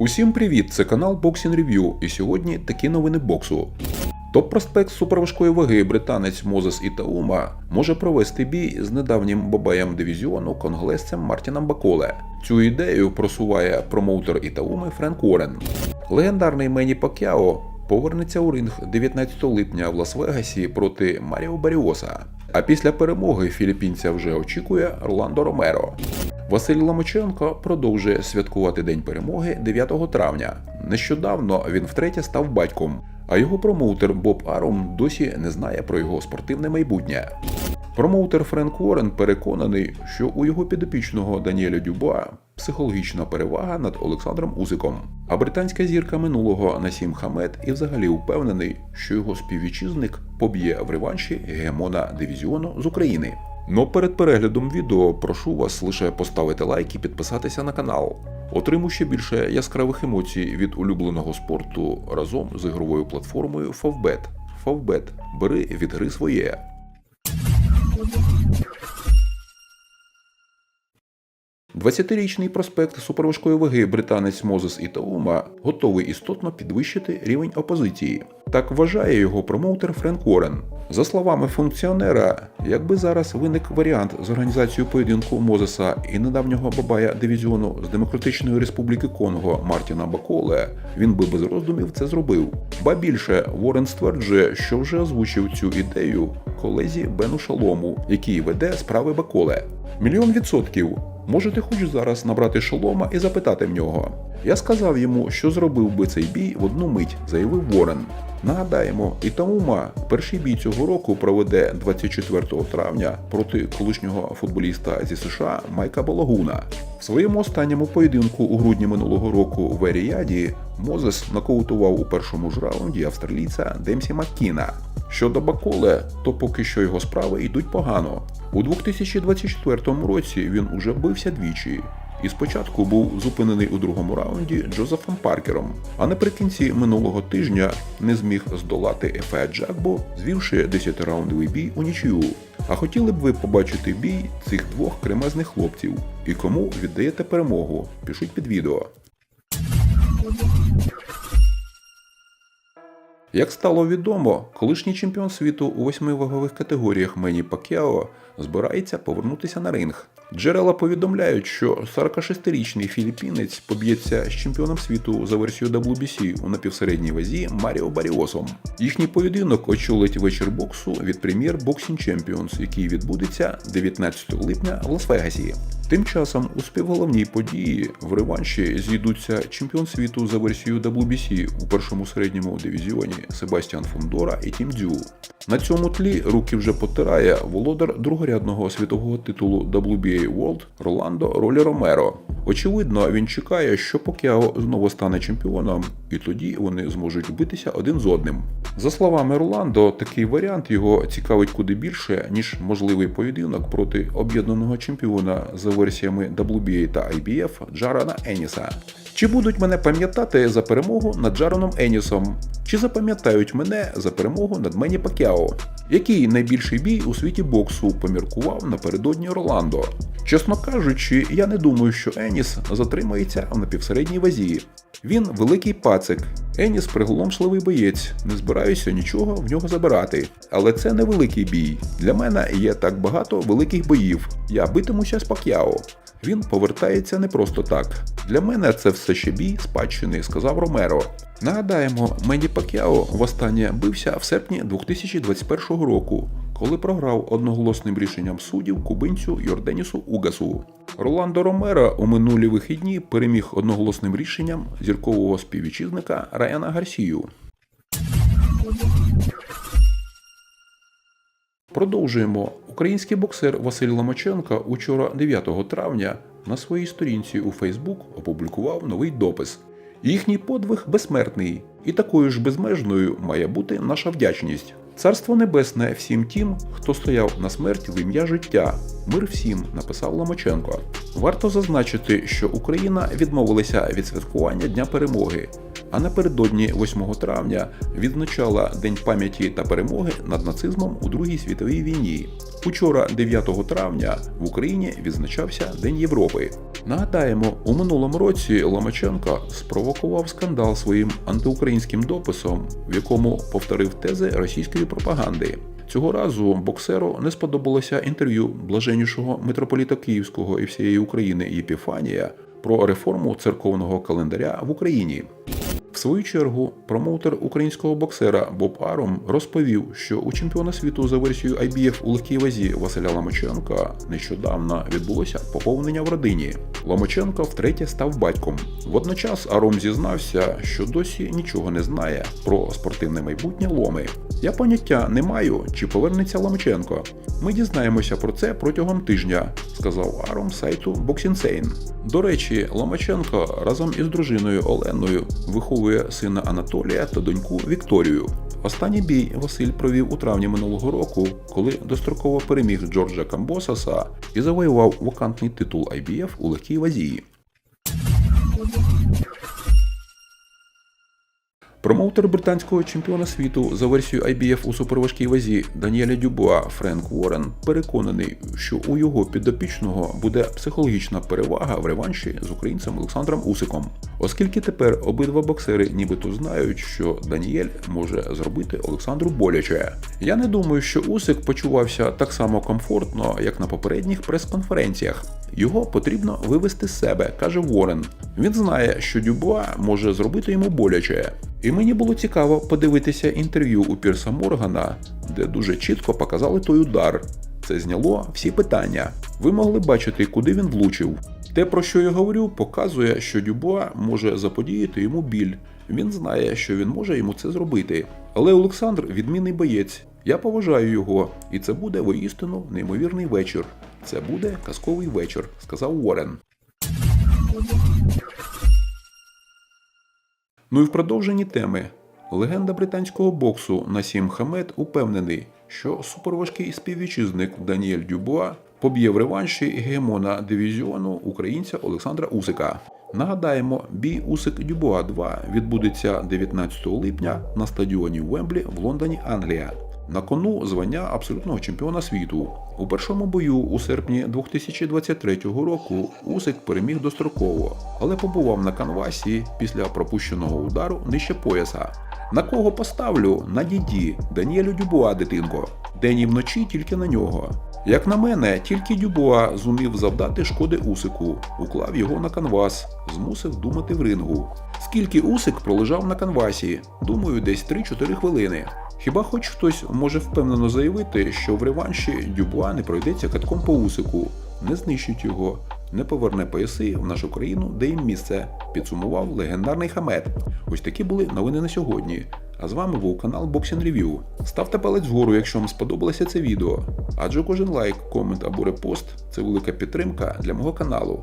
Усім привіт! Це канал Boxing Review, і сьогодні такі новини боксу. Топ-проспект суперважкої ваги британець Мозес Ітаума може провести бій з недавнім бабаєм дивізіону конголезцем Мартіном Баколе. Цю ідею просуває промоутер Ітауми Френк Уоррен. Легендарний Мені Пакяо повернеться у ринг 19 липня в Лас-Вегасі проти Маріо Баріоса. А після перемоги філіппінця вже очікує Роландо Ромеро. Василь Ломаченко продовжує святкувати День перемоги 9 травня. Нещодавно він втретє став батьком, а його промоутер Боб Арум досі не знає про його спортивне майбутнє. Промоутер Френк Уоррен переконаний, що у його підопічного Даніеля Дюба психологічна перевага над Олександром Узиком. А британська зірка минулого Насім Хамед і взагалі впевнений, що його співвітчизник поб'є в реванші гегемона дивізіону з України. Но перед переглядом відео прошу вас лише поставити лайк і підписатися на канал. Отримуй ще більше яскравих емоцій від улюбленого спорту разом з ігровою платформою Favbet. Favbet. Бери від гри своє. Двадцятирічний проспект суперважкої ваги британець Мозес Ітаума готовий істотно підвищити рівень опозиції. Так вважає його промоутер Френк Уоррен. За словами функціонера, якби зараз виник варіант з організацією поєдинку Мозеса і недавнього бабая дивізіону з Демократичної Республіки Конго Мартіна Баколе, він би без роздумів це зробив. Ба більше Уоррен стверджує, що вже озвучив цю ідею колезі Бену Шалому, який веде справи Баколе. Мільйон відсотків. Можете хоч зараз набрати шолома і запитати в нього. Я сказав йому, що зробив би цей бій в одну мить, заявив Ворен. Нагадаємо, Ітаума перший бій цього року проведе 24 травня проти колишнього футболіста зі США Майка Балагуна. В своєму останньому поєдинку у грудні минулого року в Еріаді Мозес нокаутував у першому ж раунді австралійця Демсі Маккіна. Щодо Баколе, то поки що його справи йдуть погано. У 2024 році він уже бився двічі. І спочатку був зупинений у другому раунді Джозефом Паркером, а наприкінці минулого тижня не зміг здолати Ефея Джакбо, звівши 10-раундовий бій у нічию. А хотіли б ви побачити бій цих двох кремезних хлопців і кому віддаєте перемогу? Пишіть під відео. Як стало відомо, колишній чемпіон світу у восьми вагових категоріях Мені Пакяо збирається повернутися на ринг. Джерела повідомляють, що 46-річний філіппінець поб'ється з чемпіоном світу за версією WBC у напівсередній вазі Маріо Баріосом. Їхній поєдинок очолить вечір боксу від прем'єр Boxing Champions, який відбудеться 19 липня в Лас-Вегасі. Тим часом у співголовній події в реванші зійдуться чемпіон світу за версією WBC у першому середньому дивізіоні Себастьян Фондора і Тім Дзю. На цьому тлі руки вже потирає володар другорядного світового титулу WBA World Роландо Ролі Ромеро. Очевидно, він чекає, що Покяо знову стане чемпіоном, і тоді вони зможуть битися один з одним. За словами Роландо, такий варіант його цікавить куди більше, ніж можливий поєдинок проти об'єднаного чемпіона за версіями WBA та IBF Джарана Еніса. Чи будуть мене пам'ятати за перемогу над Джароном Енісом? Чи запам'ятають мене за перемогу над Мені Пакяо? Який найбільший бій у світі боксу поміркував напередодні Роландо? Чесно кажучи, я не думаю, що Еніс затримається в напівсередній вазі. Він великий пацик. Еніс приголомшливий боєць, не збираюся нічого в нього забирати. Але це не великий бій. Для мене є так багато великих боїв. Я битимуся з Пакяо. Він повертається не просто так. Для мене це все ще бій спадщини, сказав Ромеро. Нагадаємо, Мені Пакяо востаннє бився в серпні 2021 року, коли програв одноголосним рішенням суддів кубинцю Йорденісу Угасу. Роландо Ромеро у минулі вихідні переміг одноголосним рішенням зіркового співвітчизника Раяна Гарсію. Продовжуємо. Український боксер Василь Ломаченко учора 9 травня на своїй сторінці у Фейсбук опублікував новий допис. Їхній подвиг безсмертний, і такою ж безмежною має бути наша вдячність. Царство небесне всім тим, хто стояв на смерть в ім'я життя. Мир всім, написав Ломаченко. Варто зазначити, що Україна відмовилася від святкування Дня перемоги. а напередодні 8 травня відзначала День пам'яті та перемоги над нацизмом у Другій світовій війні. Учора, 9 травня, в Україні відзначався День Європи. Нагадаємо, у минулому році Ломаченко спровокував скандал своїм антиукраїнським дописом, в якому повторив тези російської пропаганди. Цього разу боксеру не сподобалося інтерв'ю блаженнішого митрополіта Київського і всієї України Єпіфанія про реформу церковного календаря в Україні. В свою чергу, промоутер українського боксера Боб Аром розповів, що у чемпіона світу за версією IBF у легкій вазі Василя Ломаченка нещодавно відбулося поповнення в родині. Ломаченко втретє став батьком. Водночас Аром зізнався, що досі нічого не знає про спортивне майбутнє Ломи. Я поняття не маю, чи повернеться Ломаченко. Ми дізнаємося про це протягом тижня, сказав Аром сайту Boxing До речі, Ломаченко разом із дружиною Оленою виховує сина Анатолія та доньку Вікторію. Останній бій Василь провів у травні минулого року, коли достроково переміг Джорджа Камбосаса і завоював вакантний титул IBF у легкій вазі. Промоутер британського чемпіона світу за версією IBF у суперважкій вазі Даніеля Дюбуа Френк Уоррен переконаний, що у його підопічного буде психологічна перевага в реванші з українцем Олександром Усиком, оскільки тепер обидва боксери нібито знають, що Даніель може зробити Олександру боляче. Я не думаю, що Усик почувався так само комфортно, як на попередніх прес-конференціях. Його потрібно вивести з себе, каже Ворен. Він знає, що Дюбуа може зробити йому боляче. І мені було цікаво подивитися інтерв'ю у Пірса Моргана, де дуже чітко показали той удар. Це зняло всі питання. Ви могли бачити, куди він влучив. Те, про що я говорю, показує, що Дюбуа може заподіяти йому біль. Він знає, що він може йому це зробити. Але Олександр відмінний боєць. Я поважаю його, і це буде воістину неймовірний вечір. Це буде казковий вечір, сказав Уоррен. Ну і в продовженні теми. Легенда британського боксу Насім Хамед упевнений, що суперважкий співвітчизник Даніель Дюбуа поб'є в реванші гегемона дивізіону українця Олександра Усика. Нагадаємо, бій Усик Дюбуа 2 відбудеться 19 липня на стадіоні Вемблі в Лондоні, Англія. На кону звання абсолютного чемпіона світу. У першому бою у серпні 2023 року Усик переміг достроково, але побував на канвасі після пропущеного удару нижче пояса. На кого поставлю? На діді Даніелю Дюбуа, дитинко. День і вночі тільки на нього. Як на мене, тільки Дюбуа зумів завдати шкоди Усику, уклав його на канвас, змусив думати в рингу. Скільки Усик пролежав на канвасі? Думаю, десь 3-4 хвилини. Хіба хоч хтось може впевнено заявити, що в реванші Дюбуа не пройдеться катком по Усику, не знищить його, не поверне пояси в нашу країну, де їм місце, підсумував легендарний Хамед. Ось такі були новини на сьогодні. А з вами був канал Boxing Review. Ставте палець вгору, якщо вам сподобалося це відео. Адже кожен лайк, комент або репост це велика підтримка для мого каналу.